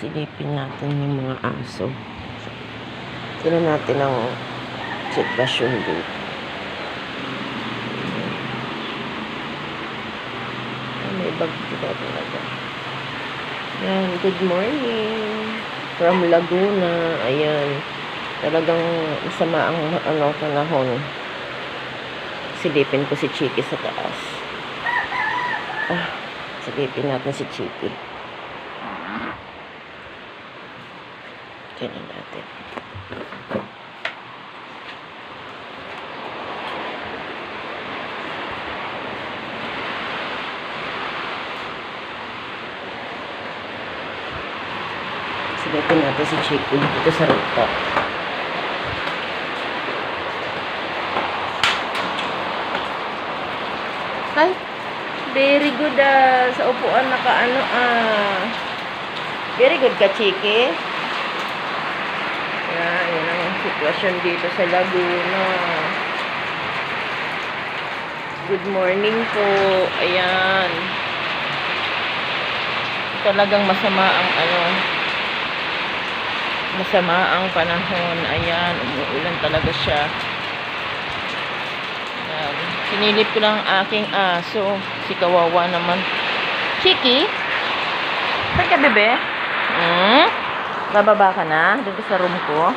silipin natin yung mga aso. Tignan natin ang sitwasyon dito. May bag dito talaga. Yan, good morning. From Laguna. Ayan. Talagang masama ang ano, panahon. Silipin ko si Chiki sa taas. Ah, silipin natin si Chiki. Tignan natin. Silipin natin si Chiki dito sa rooftop. Ay, very good ah. Sa upuan naka ano ah. Very good ka, Chiki. Sitwasyon dito sa Laguna. Good morning po. Ayan. Talagang masama ang ano, masama ang panahon. Ayan, umuulan talaga siya. Ayan. Sinilip ko lang ang aking aso. Si Kawawa naman. Chiki? Saan ka, bebe? Hmm? Bababa ka na? Dito sa room ko?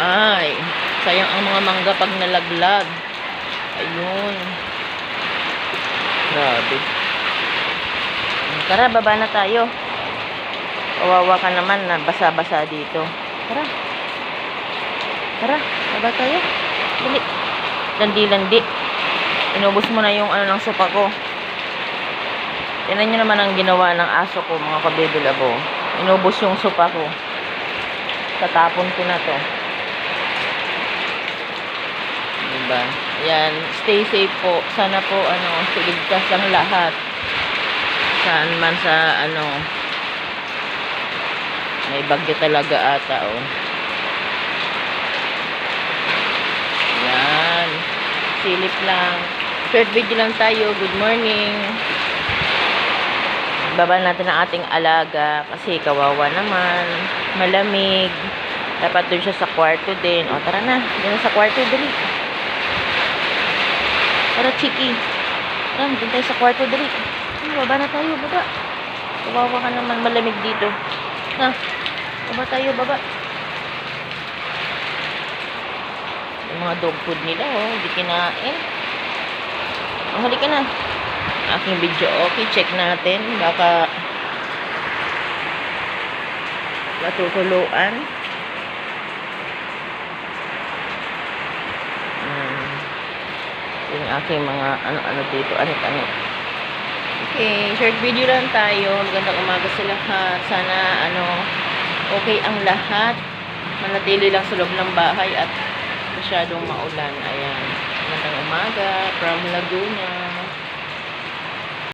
Ay, sayang ang mga mangga pag nalaglag. Ayun. Grabe. Tara, baba na tayo. Kawawa ka naman na basa-basa dito. Tara. Tara, baba tayo. Dali. Landi-landi. Inubos mo na yung ano ng sopa ko. Tingnan nyo naman ang ginawa ng aso ko, mga kabibulabo. Inubos yung sopa ko. Tatapon ko na to. Diba? Yan. Stay safe po. Sana po, ano, siligtas ang lahat. Saan man sa, ano, may bagyo talaga ata, oh. Yan. Silip lang. Short video lang tayo. Good morning. Baba natin ang ating alaga kasi kawawa naman. Malamig. Dapat dun siya sa kwarto din. O, tara na. Na sa kwarto. Dali. Tara, Chiki. Tara, dun tayo sa kwarto. Dali. Hmm, Baba na tayo. Baba. Kawawa ka naman. Malamig dito. Ha? Baba tayo. Baba. Yung mga dog food nila, oh. Hindi kinain. Oh, halika na. Aking video, okay. Check natin. Baka natutuluan. Hmm. Yung aking mga ano-ano dito. Anit-anit. Okay. Short video lang tayo. Magandang umaga sa lahat. Sana, ano, okay ang lahat. Manatili lang sa loob ng bahay at masyadong maulan. Ayan. Magandang umaga from Laguna.